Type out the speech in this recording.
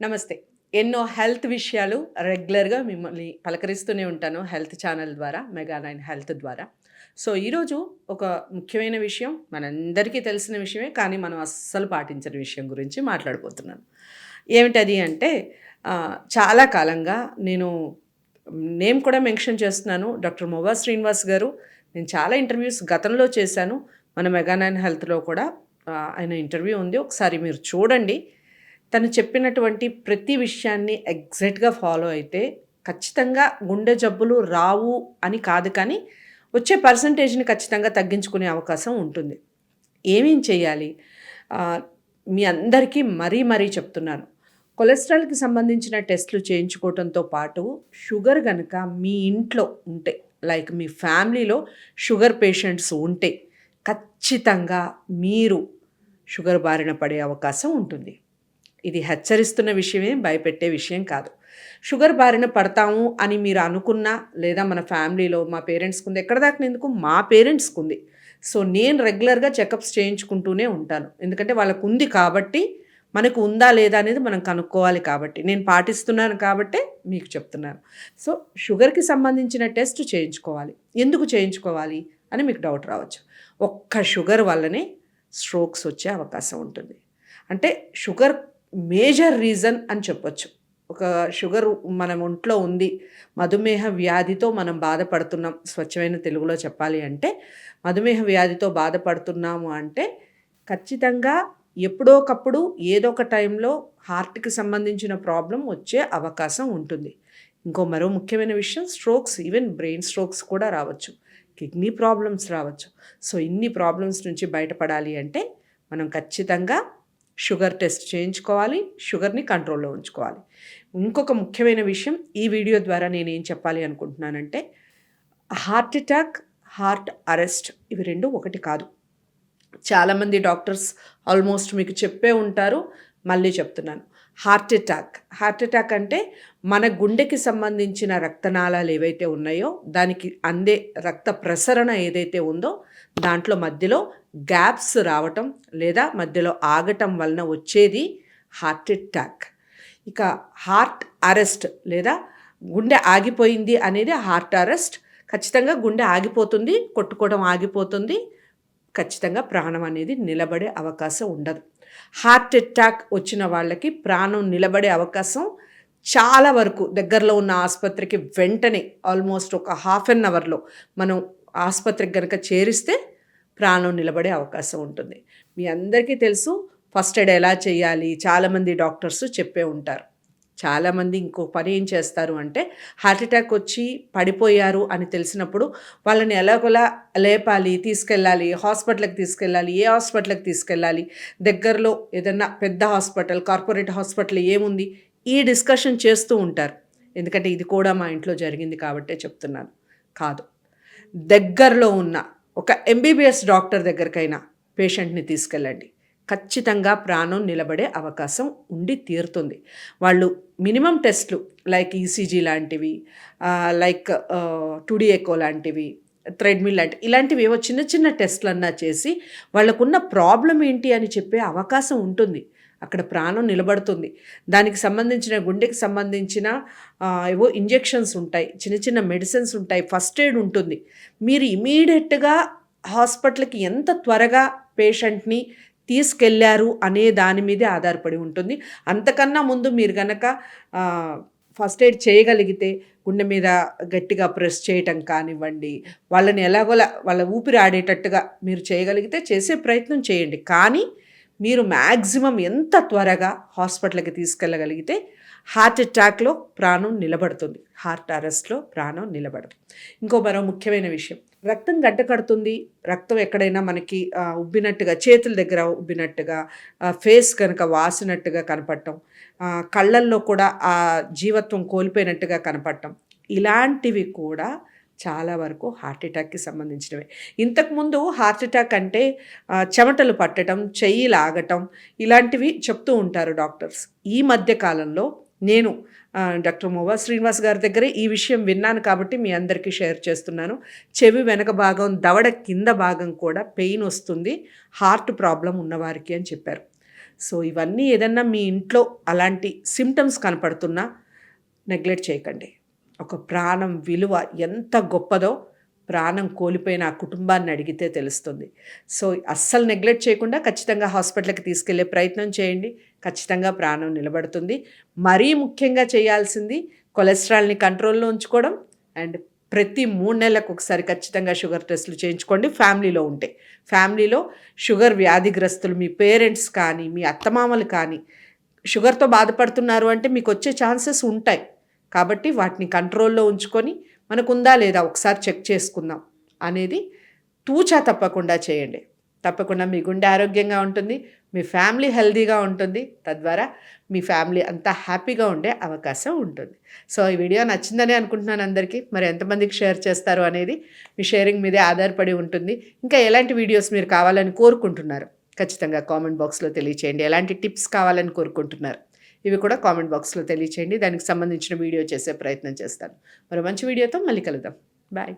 నమస్తే. ఎన్నో హెల్త్ విషయాలు రెగ్యులర్గా మిమ్మల్ని పలకరిస్తూనే ఉంటాను హెల్త్ ఛానల్ ద్వారా మెగా నైన్ హెల్త్ ద్వారా. సో ఈరోజు ఒక ముఖ్యమైన విషయం మనందరికీ తెలిసిన విషయమే కానీ మనం అస్సలు పాటించిన విషయం గురించి మాట్లాడబోతున్నాను. ఏమిటది అంటే చాలా కాలంగా నేను నేమ్ కూడా మెన్షన్ చేస్తున్నాను డాక్టర్ మొబా శ్రీనివాస్ గారు. నేను చాలా ఇంటర్వ్యూస్ గతంలో చేశాను. మన మెగా నైన్ హెల్త్లో కూడా ఆయన ఇంటర్వ్యూ ఉంది. ఒకసారి మీరు చూడండి. తను చెప్పినటువంటి ప్రతి విషయాన్ని ఎగ్జాక్ట్గా ఫాలో అయితే ఖచ్చితంగా గుండె జబ్బులు రావు అని కాదు కానీ వచ్చే పర్సంటేజ్ని ఖచ్చితంగా తగ్గించుకునే అవకాశం ఉంటుంది. ఏమేం చేయాలి? మీ అందరికీ మరీ మరీ చెప్తున్నాను. కొలెస్ట్రాల్కి సంబంధించిన టెస్టులు చేయించుకోవడంతో పాటు షుగర్ కనుక మీ ఇంట్లో ఉంటే లైక్ మీ ఫ్యామిలీలో షుగర్ పేషెంట్స్ ఉంటే ఖచ్చితంగా మీరు షుగర్ బారిన పడే అవకాశం ఉంటుంది. ఇది హెచ్చరిస్తున్న విషయమే భయపెట్టే విషయం కాదు. షుగర్ బారిన పడతాము అని మీరు అనుకున్నా లేదా మన ఫ్యామిలీలో మా పేరెంట్స్కి ఉంది ఎక్కడ దాకా ఎందుకు? మా పేరెంట్స్కి ఉంది. సో నేను రెగ్యులర్గా చెకప్స్ చేయించుకుంటూనే ఉంటాను. ఎందుకంటే వాళ్ళకు ఉంది కాబట్టి మనకు ఉందా లేదా అనేది మనం కనుక్కోవాలి కాబట్టి. నేను పాటిస్తున్నాను కాబట్టే మీకు చెప్తున్నాను. సో షుగర్కి సంబంధించిన టెస్ట్ చేయించుకోవాలి. ఎందుకు చేయించుకోవాలి అని మీకు డౌట్ రావచ్చు. ఒక్క షుగర్ వల్లనే స్ట్రోక్స్ వచ్చే అవకాశం ఉంటుంది. అంటే షుగర్ మేజర్ రీజన్ అని చెప్పొచ్చు. ఒక షుగర్ మన ఒంట్లో ఉంది మధుమేహ వ్యాధితో మనం బాధపడుతున్నాం స్వచ్ఛమైన తెలుగులో చెప్పాలి అంటే మధుమేహ వ్యాధితో బాధపడుతున్నాము అంటే ఖచ్చితంగా ఎప్పుడోకప్పుడు ఏదో ఒక టైంలో హార్ట్కి సంబంధించిన ప్రాబ్లం వచ్చే అవకాశం ఉంటుంది. ఇంకో మరో ముఖ్యమైన విషయం స్ట్రోక్స్ ఈవెన్ బ్రెయిన్ స్ట్రోక్స్ కూడా రావచ్చు కిడ్నీ ప్రాబ్లమ్స్ రావచ్చు. సో ఇన్ని ప్రాబ్లమ్స్ నుంచి బయటపడాలి అంటే మనం ఖచ్చితంగా షుగర్ టెస్ట్ చేయించుకోవాలి షుగర్ని కంట్రోల్లో ఉంచుకోవాలి. ఇంకొక ముఖ్యమైన విషయం ఈ వీడియో ద్వారా నేను ఏం చెప్పాలి అనుకుంటున్నానంటే హార్ట్ అటాక్ హార్ట్ అరెస్ట్ ఇవి రెండు ఒకటి కాదు. చాలామంది డాక్టర్స్ ఆల్మోస్ట్ మీకు చెప్పే ఉంటారు మళ్ళీ చెప్తున్నాను. Heart attack. హార్ట్ అటాక్ అంటే మన గుండెకి సంబంధించిన రక్తనాళాలు ఏవైతే ఉన్నాయో దానికి అందే రక్త ప్రసరణ ఏదైతే ఉందో దాంట్లో మధ్యలో గ్యాప్స్ రావటం లేదా మధ్యలో ఆగటం వలన వచ్చేది హార్ట్ అటాక్. ఇక హార్ట్ అరెస్ట్ లేదా గుండె ఆగిపోయింది అనేది హార్ట్ అరెస్ట్. ఖచ్చితంగా గుండె ఆగిపోతుంది కొట్టుకోవడం ఆగిపోతుంది. ఖచ్చితంగా ప్రాణం అనేది నిలబడే అవకాశం ఉండదు. హార్ట్ అటాక్ వచ్చిన వాళ్ళకి ప్రాణం నిలబడే అవకాశం చాలా వరకు దగ్గరలో ఉన్న ఆసుపత్రికి వెంటనే ఆల్మోస్ట్ ఒక హాఫ్ అన్ అవర్లో మనం ఆసుపత్రికి కనుక చేరిస్తే ప్రాణం నిలబడే అవకాశం ఉంటుంది. మీ అందరికీ తెలుసు ఫస్ట్ ఎయిడ్ ఎలా చేయాలి? చాలామంది డాక్టర్స్ చెప్పే ఉంటారు. చాలామంది ఇంకో పని ఏం చేస్తారు అంటే హార్ట్ అటాక్ వచ్చి పడిపోయారు అని తెలిసినప్పుడు వాళ్ళని ఎలాగోలా లేపాలి తీసుకెళ్ళాలి హాస్పిటల్కి తీసుకెళ్ళాలి ఏ హాస్పిటల్కి తీసుకెళ్ళాలి దగ్గరలో ఏదన్నా పెద్ద హాస్పిటల్ కార్పొరేట్ హాస్పిటల్ ఏముంది ఈ డిస్కషన్ చేస్తూ ఉంటారు. ఎందుకంటే ఇది కూడా మా ఇంట్లో జరిగింది కాబట్టే చెప్తున్నాను. కాదు. దగ్గరలో ఉన్న ఒక ఎంబీబీఎస్ డాక్టర్ దగ్గరకైనా పేషెంట్ని తీసుకెళ్ళండి. ఖచ్చితంగా ప్రాణం నిలబడే అవకాశం ఉండి తీరుతుంది. వాళ్ళు మినిమం టెస్ట్లు లైక్ ఈసీజీ లాంటివి లైక్ టుడిఎకో లాంటివి థ్రెడ్మిల్ లాంటి ఇలాంటివి ఏవో చిన్న చిన్న టెస్ట్లన్నా చేసి వాళ్ళకున్న ప్రాబ్లం ఏంటి అని చెప్పే అవకాశం ఉంటుంది. అక్కడ ప్రాణం నిలబడుతుంది. దానికి సంబంధించిన గుండెకి సంబంధించిన ఏవో ఇంజెక్షన్స్ ఉంటాయి చిన్న చిన్న మెడిసిన్స్ ఉంటాయి ఫస్ట్ ఎయిడ్ ఉంటుంది. మీరు ఇమీడియట్గా హాస్పిటల్కి ఎంత త్వరగా పేషెంట్ని తీసుకెళ్ళారు అనే దాని మీదే ఆధారపడి ఉంటుంది. అంతకన్నా ముందు మీరు గనక ఫస్ట్ ఎయిడ్ చేయగలిగితే గుండె మీద గట్టిగా ప్రెస్ చేయటం కానివ్వండి వాళ్ళని ఎలాగోలా వాళ్ళ ఊపిరి ఆడేటట్టుగా మీరు చేయగలిగితే చేసే ప్రయత్నం చేయండి. కానీ మీరు మ్యాక్సిమం ఎంత త్వరగా హాస్పిటల్కి తీసుకెళ్ళగలిగితే హార్ట్ అటాక్లో ప్రాణం నిలబడుతుంది. హార్ట్ అరెస్ట్లో ప్రాణం నిలబడదు. ఇంకో మరో ముఖ్యమైన విషయం. రక్తం గడ్డ కడుతుంది. రక్తం ఎక్కడైనా మనకి ఉబ్బినట్టుగా చేతుల దగ్గర ఉబ్బినట్టుగా ఫేస్ కనుక వాసినట్టుగా కనపడటం. కళ్ళల్లో కూడా ఆ జీవత్వం కోల్పోయినట్టుగా కనపడటం. ఇలాంటివి కూడా చాలా వరకు హార్ట్ అటాక్కి సంబంధించినవే. ఇంతకుముందు హార్ట్ అటాక్ అంటే చెమటలు పట్టడం చెయ్యి లాగటం ఇలాంటివి చెప్తూ ఉంటారు డాక్టర్స్. ఈ మధ్య కాలంలో నేను డాక్టర్ మోవా శ్రీనివాస్ గారి దగ్గరే ఈ విషయం విన్నాను కాబట్టి మీ అందరికీ షేర్ చేస్తున్నాను. చెవి వెనక భాగం దవడ కింద భాగం కూడా పెయిన్ వస్తుంది హార్ట్ ప్రాబ్లం ఉన్నవారికి అని చెప్పారు. సో ఇవన్నీ ఏదన్నా మీ ఇంట్లో అలాంటి సిమ్టమ్స్ కనపడుతున్నా నెగ్లెక్ట్ చేయకండి. ఒక ప్రాణం విలువ ఎంత గొప్పదో ప్రాణం కోల్పోయిన ఆ కుటుంబాన్ని అడిగితే తెలుస్తుంది. సో అస్సలు నెగ్లెక్ట్ చేయకుండా ఖచ్చితంగా హాస్పిటల్కి తీసుకెళ్ళే ప్రయత్నం చేయండి. ఖచ్చితంగా ప్రాణం నిలబడుతుంది. మరీ ముఖ్యంగా చేయాల్సింది కొలెస్ట్రాల్ని కంట్రోల్లో ఉంచుకోవడం అండ్ ప్రతి మూడు నెలలకు ఒకసారి ఖచ్చితంగా షుగర్ టెస్టులు చేయించుకోండి. ఫ్యామిలీలో ఉంటే. ఫ్యామిలీలో షుగర్ వ్యాధిగ్రస్తులు మీ పేరెంట్స్ కానీ మీ అత్తమామలు కానీ షుగర్తో బాధపడుతున్నారు అంటే మీకు వచ్చే ఛాన్సెస్ ఉంటాయి. కాబట్టి వాటిని కంట్రోల్లో ఉంచుకొని మనకు ఉందా లేదా ఒకసారి చెక్ చేసుకుందాం అనేది తూచా తప్పకుండా చేయండి. తప్పకుండా మీ గుండె ఆరోగ్యంగా ఉంటుంది మీ ఫ్యామిలీ హెల్దీగా ఉంటుంది తద్వారా మీ ఫ్యామిలీ అంతా హ్యాపీగా ఉండే అవకాశం ఉంటుంది. సో ఈ వీడియో నచ్చిందని అనుకుంటున్నాను అందరికీ. మరి ఎంతమందికి షేర్ చేస్తారు అనేది మీ షేరింగ్ మీదే ఆధారపడి ఉంటుంది. ఇంకా ఎలాంటి వీడియోస్ మీరు కావాలని కోరుకుంటున్నారు? ఖచ్చితంగా కామెంట్ బాక్స్లో తెలియచేయండి. ఎలాంటి టిప్స్ కావాలని కోరుకుంటున్నారు? ఇవి కూడా కామెంట్ బాక్స్లో తెలియచేయండి. దానికి సంబంధించిన వీడియో చేసే ప్రయత్నం చేస్తాను. మరో మంచి వీడియోతో మళ్ళీ కలుద్దాం. బాయ్